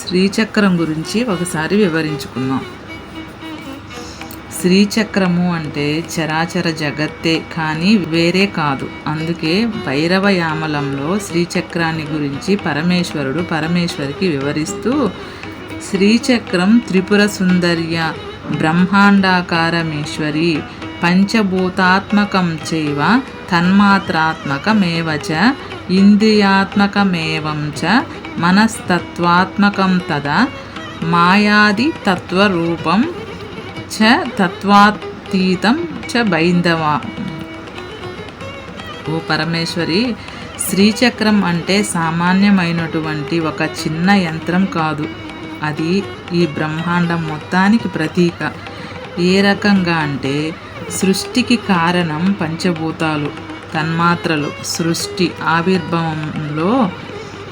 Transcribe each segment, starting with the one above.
శ్రీచక్రం గురించి ఒకసారి వివరించుకుందాం. శ్రీచక్రము అంటే చరాచర జగత్తే కానీ వేరే కాదు. అందుకే భైరవ యామలంలో శ్రీచక్రాన్ని గురించి పరమేశ్వరుడు పరమేశ్వరికి వివరిస్తూ శ్రీచక్రం త్రిపుర సుందర్య బ్రహ్మాండాకారమేశ్వరి పంచభూతాత్మకం చైవ తన్మాత్రాత్మకమేవ ఇంద్రియాత్మకమేవం చ మనస్తత్వాత్మకం తదా మాయాది తత్వరూపం చ తత్వాతీతం చ బైందవ. ఓ పరమేశ్వరి శ్రీచక్రం అంటే సామాన్యమైనటువంటి ఒక చిన్న యంత్రం కాదు. అది ఈ బ్రహ్మాండం మొత్తానికి ప్రతీక. ఏ రకంగా అంటే సృష్టికి కారణం పంచభూతాలు తన్మాత్రలు సృష్టి ఆవిర్భావంలో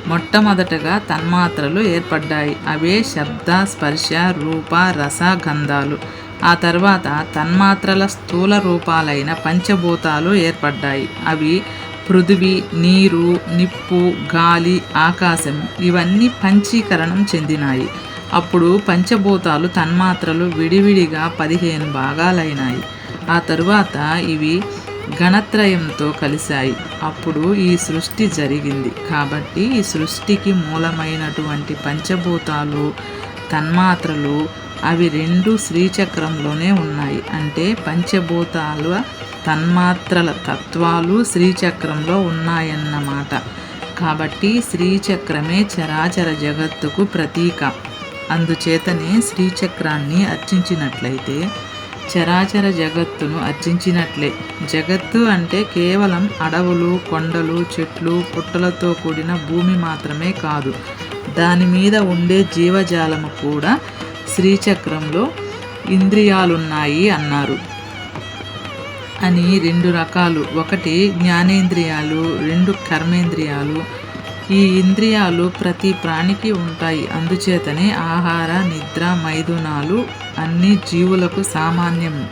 మొట్టమొదటగా తన్మాత్రలు ఏర్పడ్డాయి. అవే శబ్ద స్పర్శ రూప రస గంధాలు. ఆ తర్వాత తన్మాత్రల స్థూల రూపాలైన పంచభూతాలు ఏర్పడ్డాయి. అవి పృథివి నీరు నిప్పు గాలి ఆకాశం ఇవన్నీ పంచీకరణం చెందినాయి. అప్పుడు పంచభూతాలు తన్మాత్రలు విడివిడిగా పదిహేను భాగాలైనాయి. ఆ తరువాత ఇవి గణత్రయంతో కలిశాయి. అప్పుడు ఈ సృష్టి జరిగింది. కాబట్టి ఈ సృష్టికి మూలమైనటువంటి పంచభూతాలు తన్మాత్రలు అవి రెండు శ్రీచక్రంలోనే ఉన్నాయి. అంటే పంచభూతాల తన్మాత్రల తత్వాలు శ్రీచక్రంలో ఉన్నాయన్నమాట. కాబట్టి శ్రీచక్రమే చరాచర జగత్తుకు ప్రతీక. అందుచేతనే శ్రీచక్రాన్ని అర్చించినట్లయితే చరాచర జగత్తును అర్చించినట్లే జగత్తు అంటే కేవలం అడవులు కొండలు చెట్లు పుట్టలతో కూడిన భూమి మాత్రమే కాదు. దాని మీద ఉండే జీవజాలము కూడా శ్రీచక్రంలో ఇంద్రియాలున్నాయి అన్నారు. అని రెండు రకాలు. ఒకటి జ్ఞానేంద్రియాలు రెండు కర్మేంద్రియాలు. ఈ ఇంద్రియాలు ప్రతి ప్రాణికి ఉంటాయి. అందుచేతనే ఆహార నిద్ర మైథునాలు అన్ని జీవులకు సామాన్యం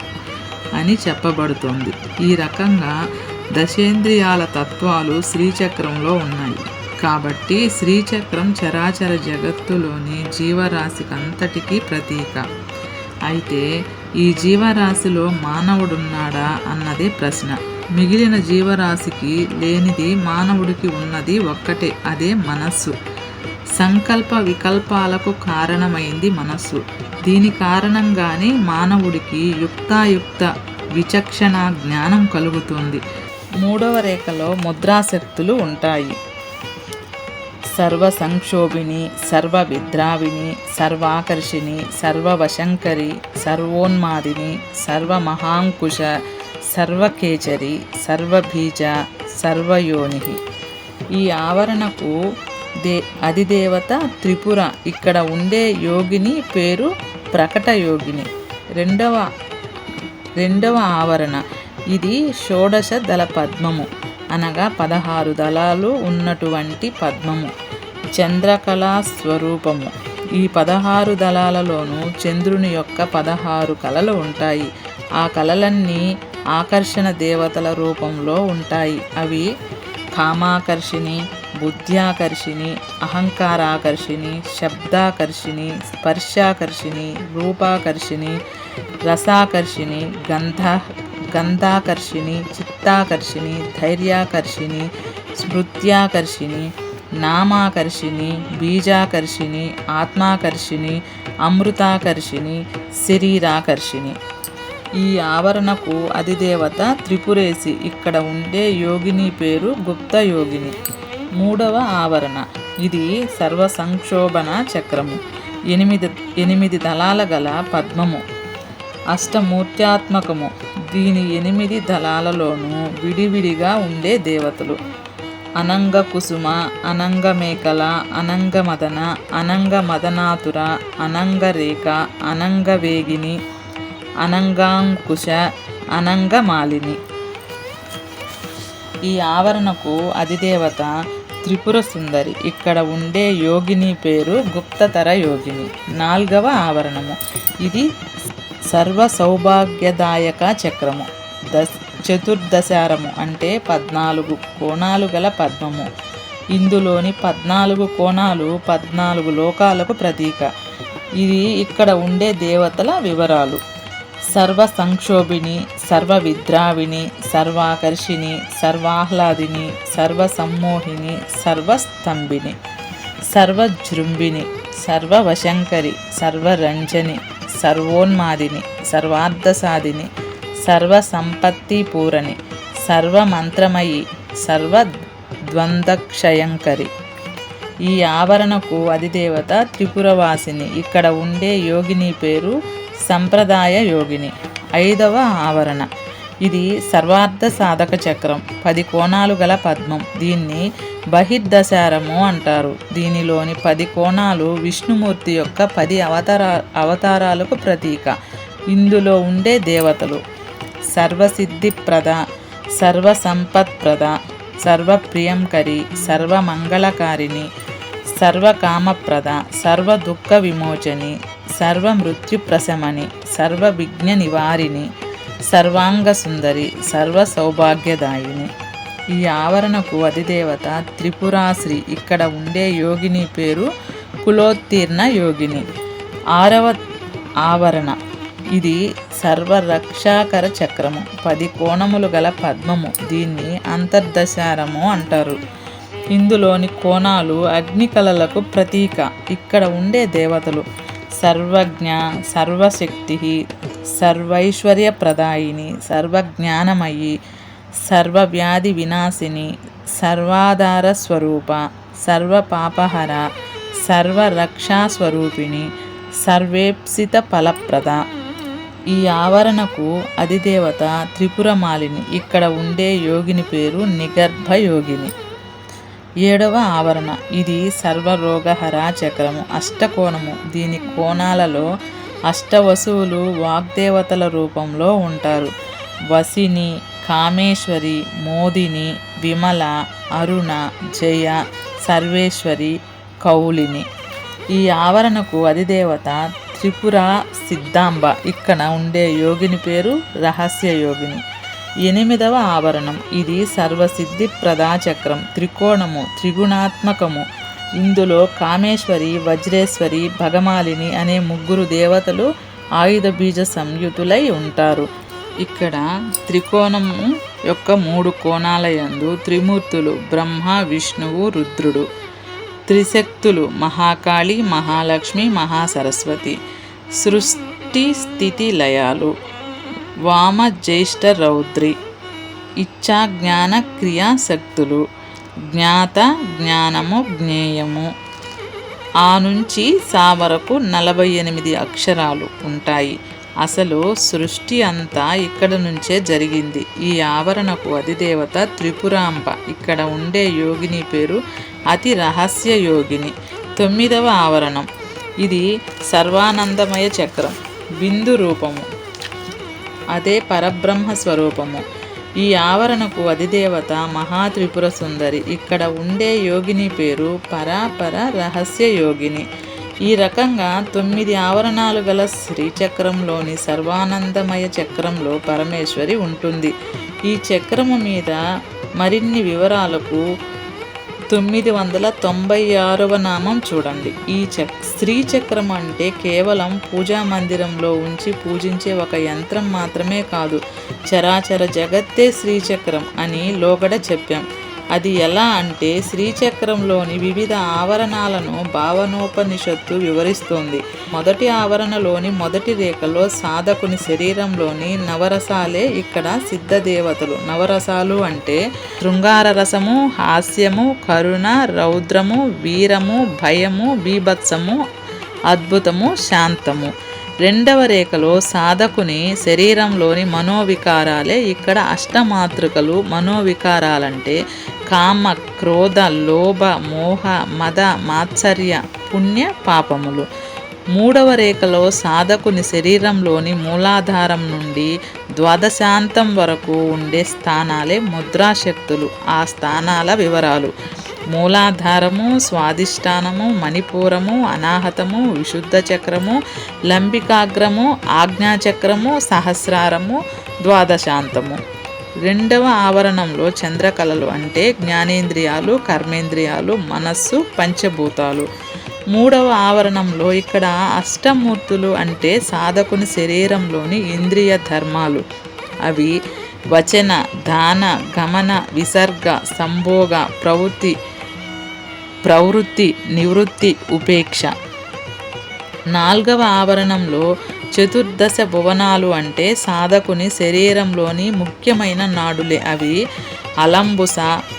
అని చెప్పబడుతోంది. ఈ రకంగా దశేంద్రియాల తత్వాలు శ్రీచక్రంలో ఉన్నాయి. కాబట్టి శ్రీచక్రం చరాచర జగత్తులోని జీవరాశికంతటికీ ప్రతీక. అయితే ఈ జీవరాశిలో మానవుడున్నాడా అన్నదే ప్రశ్న. మిగిలిన జీవరాశికి లేనిది మానవుడికి ఉన్నది ఒక్కటే అదే మనస్సు. సంకల్ప వికల్పాలకు కారణమైంది మనస్సు. దీని కారణంగానే మానవుడికి యుక్తాయుక్త విచక్షణ జ్ఞానం కలుగుతుంది. మూడవ రేఖలో ముద్రాశక్తులు ఉంటాయి. సర్వ సంక్షోభిణి సర్వ విద్రావిణి సర్వాకర్షిణి సర్వవశంకరి సర్వోన్మాదిని సర్వమహాంకుశ సర్వకేచరి సర్వబీజ సర్వయోని ఈ ఆవరణకు దే అధిదేవత త్రిపుర. ఇక్కడ ఉండే యోగిని పేరు ప్రకట యోగిని. రెండవ రెండవ ఆవరణ. ఇది షోడశ దళ పద్మము. అనగా పదహారు దళాలు ఉన్నటువంటి పద్మము. చంద్రకళా స్వరూపము. ఈ పదహారు దళాలలోనూ చంద్రుని యొక్క పదహారు కళలు ఉంటాయి. ఆ కళలన్నీ ఆకర్షణ దేవతల రూపంలో ఉంటాయి. అవి కామాకర్షిణి బుద్ధ్యాకర్షిణి అహంకారాకర్షిణి శబ్దాకర్షిణి స్పర్శాకర్షిణి రూపాకర్షిణి రసాకర్షిణి గంధ గంధాకర్షిణి చిత్తాకర్షిణి ధైర్యాకర్షిణి స్మృత్యాకర్షిణి నామాకర్షిణి బీజాకర్షిణి ఆత్మాకర్షిణి అమృతాకర్షిణి శరీరాకర్షిణి. ఈ ఆవరణకు అధిదేవత త్రిపురేసి ఇక్కడ ఉండే యోగిని పేరు గుప్త యోగిని. మూడవ ఆవరణ. ఇది సర్వ సంక్షోభన చక్రము. ఎనిమిది ఎనిమిది దళాల గల పద్మము. అష్టమూర్త్యాత్మకము. దీని ఎనిమిది దళాలలోనూ విడివిడిగా ఉండే దేవతలు. అనంగ కుసుమ అనంగ మేకల అనంగ మదన అనంగ మదనాతుర అనంగ రేఖ అనంగ వేగిని అనంగాంకుశ అనంగ మాలిని. ఈ ఆవరణకు అధిదేవత త్రిపుర సుందరి. ఇక్కడ ఉండే యోగిని పేరు గుప్తతర యోగిని. నాల్గవ ఆవరణము. ఇది సర్వ సౌభాగ్యదాయక చక్రము. దశ చతుర్దశారము అంటే పద్నాలుగు కోణాలు గల పద్మము. ఇందులోని పద్నాలుగు కోణాలు పద్నాలుగు లోకాలకు ప్రతీక. ఇది ఇక్కడ ఉండే దేవతల వివరాలు. సర్వ సంక్షోభిణి సర్వ విద్రావిణి సర్వాకర్షిణి సర్వాహ్లాదిని సర్వ సమ్మోహిని సర్వస్తంభిని సర్వజృంభిణి సర్వవశంకరి సర్వరంజని సర్వోన్మాదిని సర్వార్థసాధిని సర్వసంపత్తిపూరణి సర్వమంత్రమయి సర్వద్వంద్వక్షయంకరి. ఈ ఆవరణకు అధిదేవత త్రిపురవాసిని. ఇక్కడ ఉండే యోగిని పేరు సంప్రదాయ యోగిని. ఐదవ ఆవరణ. ఇది సర్వార్థ సాధక చక్రం. పది కోణాలు గల పద్మం. దీన్ని బహిర్దశారము అంటారు. దీనిలోని పది కోణాలు విష్ణుమూర్తి యొక్క పది అవతార అవతారాలకు ప్రతీక. ఇందులో ఉండే దేవతలు. సర్వసిద్ధిప్రద సర్వసంపత్ప్రద సర్వప్రియంకరి సర్వమంగళకారిణి సర్వకామప్రద సర్వదుఃఖ విమోచని సర్వ మృత్యుప్రశమని సర్వ సర్వవిఘ్న నివారిణి సర్వాంగ సుందరి సర్వ సౌభాగ్యదాయిని ఈ ఆవరణకు అధిదేవత త్రిపురాశ్రీ ఇక్కడ ఉండే యోగిని పేరు కులోత్తీర్ణ యోగిని. ఆరవ ఆవరణ. ఇది సర్వరక్షాకర చక్రము. పది కోణములు గల పద్మము. దీన్ని అంతర్దశారము అంటారు. ఇందులోని కోణాలు అగ్ని కళలకు ప్రతీక. ఇక్కడ ఉండే దేవతలు సర్వజ్ఞ సర్వశక్తి సర్వైశ్వర్య ప్రదాయిని సర్వజ్ఞానమయి సర్వవ్యాధి వినాశిని సర్వాధార స్వరూప సర్వపాపహర సర్వరక్షాస్వరూపిణి సర్వేప్సిత ఫలప్రద ఈ ఆవరణకు అధిదేవత త్రిపురమాలిని. ఇక్కడ ఉండే యోగిని పేరు నిగర్భ యోగిని ఏడవ ఆవరణ. ఇది సర్వరోగహర చక్రము. అష్టకోణము. దీని కోణాలలో అష్టవసువులు వాగ్దేవతల రూపంలో ఉంటారు. వసిని కామేశ్వరి మోదిని విమల అరుణ జయ సర్వేశ్వరి కౌలిని. ఈ ఆవరణకు అధిదేవత త్రిపుర సిద్ధాంబ. ఇక్కడ ఉండే యోగిని పేరు రహస్య యోగిని. ఎనిమిదవ ఆవరణం. ఇది సర్వసిద్ధి ప్రదాచక్రం త్రికోణము త్రిగుణాత్మకము. ఇందులో కామేశ్వరి వజ్రేశ్వరి భగమాలిని అనే ముగ్గురు దేవతలు ఆయుధ బీజ సంయుతులై ఉంటారు. ఇక్కడ త్రికోణము యొక్క మూడు కోణాలయందు త్రిమూర్తులు బ్రహ్మ విష్ణువు రుద్రుడు. త్రిశక్తులు మహాకాళి మహాలక్ష్మి మహాసరస్వతి. సృష్టి స్థితి లయాలు. వామ జ్యేష్ఠ రౌద్రి ఇచ్చా జ్ఞాన క్రియాశక్తులు జ్ఞాత జ్ఞానము జ్ఞేయము. ఆ నుంచి సా వరకు నలభై ఎనిమిది అక్షరాలు ఉంటాయి. అసలు సృష్టి అంతా ఇక్కడ నుంచే జరిగింది. ఈ ఆవరణకు అధిదేవత త్రిపురాంబ. ఇక్కడ ఉండే యోగిని పేరు అతి రహస్య యోగిని. తొమ్మిదవ ఆవరణం. ఇది సర్వానందమయ చక్రం. బిందు రూపము. అదే పరబ్రహ్మ స్వరూపము. ఈ ఆవరణకు అధిదేవత మహాత్రిపుర సుందరి. ఇక్కడ ఉండే యోగిని పేరు పరాపర రహస్య యోగిని. ఈ రకంగా తొమ్మిది ఆవరణాలు గల శ్రీచక్రంలోని సర్వానందమయ చక్రంలో పరమేశ్వరి ఉంటుంది. ఈ చక్రము మీద మరిన్ని వివరాలకు తొమ్మిది వందల తొంభై ఆరవ నామం చూడండి. ఈ చక్ శ్రీచక్రం అంటే కేవలం పూజా మందిరంలో ఉంచి పూజించే ఒక యంత్రం మాత్రమే కాదు చరాచర జగత్తే శ్రీచక్రం అని లోగడ చెప్పాం. అది ఎలా అంటే శ్రీచక్రంలోని వివిధ ఆవరణాలను భావనోపనిషత్తు వివరిస్తుంది. మొదటి ఆవరణలోని మొదటి రేఖలో సాధకుని శరీరంలోని నవరసాలే ఇక్కడ సిద్ధదేవతలు. నవరసాలు అంటే శృంగార రసము హాస్యము కరుణ రౌద్రము వీరము భయము బీభత్సము అద్భుతము శాంతము. రెండవ రేఖలో సాధకుని శరీరంలోని మనోవికారాలే ఇక్కడ అష్టమాతృకలు. మనోవికారాలంటే కామ క్రోధ లోభ మోహ మద మాత్సర్య పుణ్య పాపములు. మూడవ రేఖలో సాధకుని శరీరంలోని మూలాధారం నుండి ద్వాదశాంతం వరకు ఉండే స్థానాలే ముద్రాశక్తులు. ఆ స్థానాల వివరాలు. మూలాధారము స్వాదిష్టానము మణిపూరము అనాహతము విశుద్ధ చక్రము లంబికాగ్రము ఆజ్ఞాచక్రము సహస్రారము ద్వాదశాంతము. రెండవ ఆవరణంలో చంద్రకళలు అంటే జ్ఞానేంద్రియాలు కర్మేంద్రియాలు మనస్సు పంచభూతాలు. మూడవ ఆవరణంలో ఇక్కడ అష్టమూర్తులు అంటే సాధకుని శరీరంలోని ఇంద్రియ ధర్మాలు. అవి వచన దాన గమన విసర్గ సంభోగ ప్రవృత్తి ప్రవృత్తి నివృత్తి ఉపేక్ష. నాల్గవ ఆవరణంలో చతుర్దశ భువనాలు అంటే సాధకుని శరీరంలోని ముఖ్యమైన నాడులే. అవి అలంబుస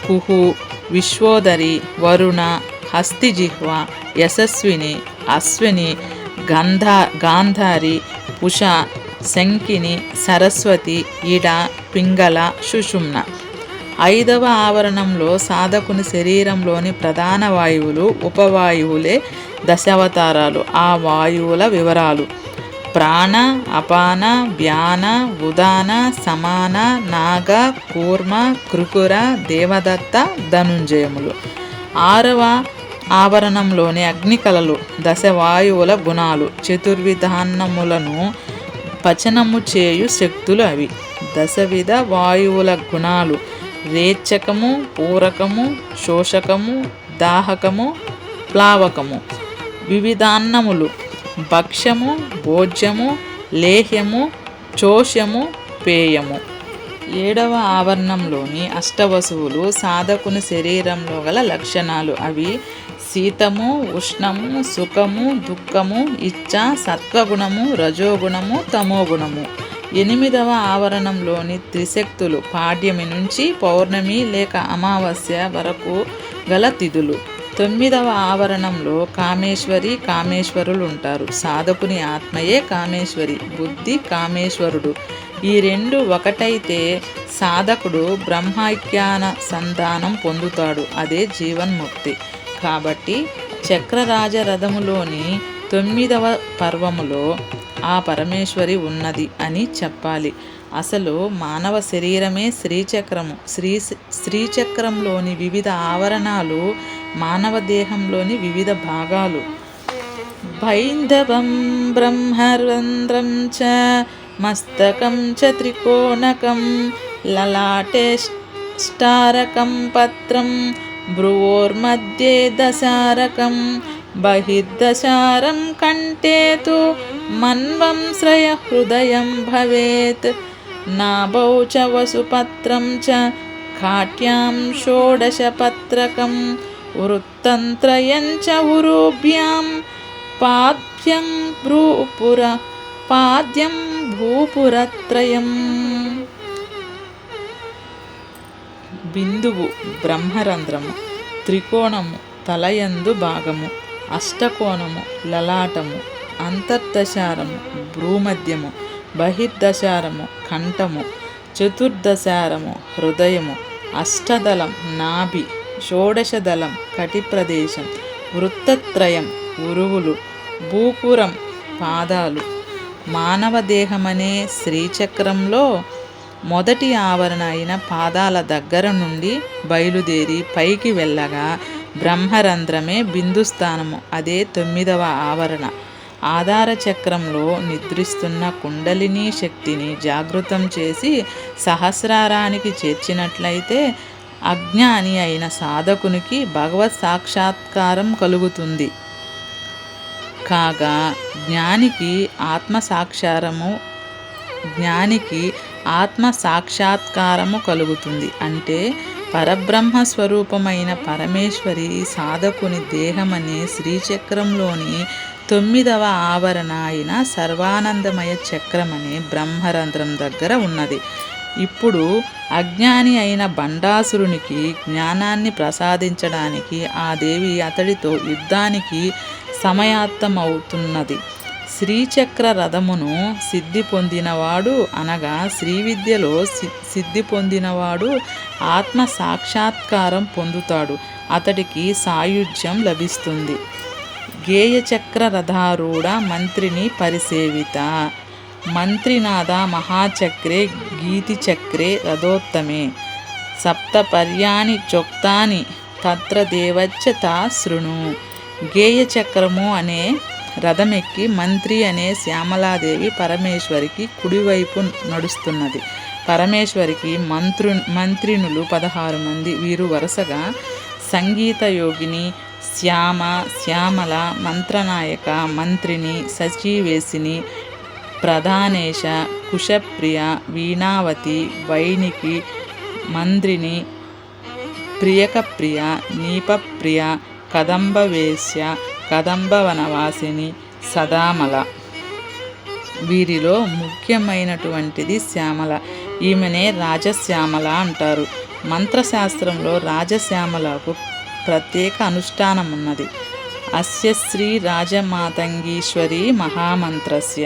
కుహు విశ్వోదరి వరుణ హస్తిజిహ్వ యశస్విని అశ్విని గంధా గాంధారి పుష శంకిని సరస్వతి ఇడ పింగళ సుషుమ్న. ఐదవ ఆవరణంలో సాధకుని శరీరంలోని ప్రధాన వాయువులు ఉపవాయువులే దశావతారాలు. ఆ వాయువుల వివరాలు. ప్రాణ అపాన వ్యాన ఉదాన సమాన నాగ కూర్మ కృకుర దేవదత్త ధనుంజయములు. ఆరవ ఆవరణంలోని అగ్నికలలు దశవాయువుల గుణాలు చతుర్విధాన్నములను పచనము చేయు శక్తులు అవి. దశవిధ వాయువుల గుణాలు రేచకము పూరకము శోషకము దాహకము ప్లావకము. వివిధాన్నములు భక్ష్యము భోజ్యము లేహ్యము చోష్యము పేయము. ఏడవ ఆవరణంలోని అష్టవసువులు సాధకుని శరీరంలో గల లక్షణాలు అవి శీతము ఉష్ణము సుఖము దుఃఖము ఇచ్చ సత్వగుణము రజోగుణము తమోగుణము. ఎనిమిదవ ఆవరణంలోని త్రిశక్తులు పాడ్యమి నుంచి పౌర్ణమి లేక అమావాస్య వరకు గల తిథులు. తొమ్మిదవ ఆవరణంలో కామేశ్వరి కామేశ్వరులు ఉంటారు సాధకుని ఆత్మయే కామేశ్వరి బుద్ధి కామేశ్వరుడు. ఈ రెండు ఒకటైతే సాధకుడు బ్రహ్మైక్యాన సంతానం పొందుతాడు. అదే జీవన్ముక్తి. కాబట్టి చక్రరాజ రథములోని తొమ్మిదవ పర్వములో ఆ పరమేశ్వరి ఉన్నది అని చెప్పాలి. అసలు మానవ శరీరమే శ్రీచక్రము. శ్రీ శ్రీచక్రంలోని వివిధ ఆవరణాలు మానవ దేహంలోని వివిధ భాగాలు. భైంధవం బ్రహ్మరంధ్రం చ మస్తకం చ త్రికోణకం లలాటే స్టారకం పత్రం భ్రువోర్మధ్యే దశారకం బహిర్దశారం కంటే తు మన్వం శ్రయ హృదయం భవేత్ నాభౌ చ వసుపత్రం చ खाट्यां षोडशपत्रकं వృత్తంత్రయం ఉరుభ్యాం పాద్యం భ్రూపుర పాద్యం భూపురత్రయం బిందువు బ్రహ్మరంధ్రము త్రికోణము తలయందు భాగము అష్టకోణము లలాటము అంతర్దశారము భ్రూమధ్యము బహిర్దశారము కంఠము చతుర్దశారము హృదయము అష్టదళం నాభి షోడశదళం కటిప్రదేశం వృత్తత్రయం ఉరువులు భూపురం పాదాలు. మానవ దేహమనే శ్రీచక్రంలో మొదటి ఆవరణ అయిన పాదాల దగ్గర నుండి బయలుదేరి పైకి వెళ్ళగా బ్రహ్మరంధ్రమే బిందుస్థానము. అదే తొమ్మిదవ ఆవరణ. ఆధార చక్రంలో నిద్రిస్తున్న కుండలిని శక్తిని జాగృతం చేసి సహస్రారానికి చేర్చినట్లయితే అజ్ఞాని అయిన సాధకునికి భగవత్ సాక్షాత్కారం కలుగుతుంది. కాగా జ్ఞానికి ఆత్మ సాక్షారము జ్ఞానికి ఆత్మ సాక్షాత్కారము కలుగుతుంది. అంటే పరబ్రహ్మ స్వరూపమైన పరమేశ్వరి సాధకుని దేహమనే శ్రీచక్రంలోని తొమ్మిదవ ఆవరణ అయిన సర్వానందమయ చక్రమనే బ్రహ్మరంధ్రం దగ్గర ఉన్నది. ఇప్పుడు అజ్ఞాని అయిన బండాసురునికి జ్ఞానాన్ని ప్రసాదించడానికి ఆ దేవి అతడితో యుద్ధానికి సమయాత్తమవుతున్నది. శ్రీచక్ర రథమును సిద్ధి పొందినవాడు అనగా శ్రీ విద్యలో సిద్ధి పొందినవాడు ఆత్మ సాక్షాత్కారం పొందుతాడు. అతడికి సాయుధ్యం లభిస్తుంది. గేయచక్ర రథారూఢ మంత్రిని పరిసేవిత. మంత్రినాథ మహాచక్రే గీతిచక్రే రథోత్తమే. సప్తపర్యాని చొక్తాని తత్ర దేవచ్చ తా శృణు. గేయచక్రము అనే రథమెక్కి మంత్రి అనే శ్యామలాదేవి పరమేశ్వరికి కుడివైపు నడుస్తున్నది. పరమేశ్వరికి మంత్రు మంత్రినులు పదహారు మంది. వీరు వరుసగా సంగీత యోగిని శ్యామ శ్యామల మంత్రనాయక మంత్రిని సచివేశిని ప్రధానేశ కుశప్రియ వీణావతి వైనికి మంద్రిని ప్రియకప్రియ నీపప్రియ కదంబవేశ్య కదంబవనవాసిని సదామల. వీరిలో ముఖ్యమైనటువంటిది శ్యామల. ఈమెనే రాజశ్యామల అంటారు. మంత్రశాస్త్రంలో రాజశ్యామలకు ప్రత్యేక అనుష్ఠానం ఉన్నది అస్య శ్రీ రాజమాతంగీశ్వరి మహామంత్రస్య.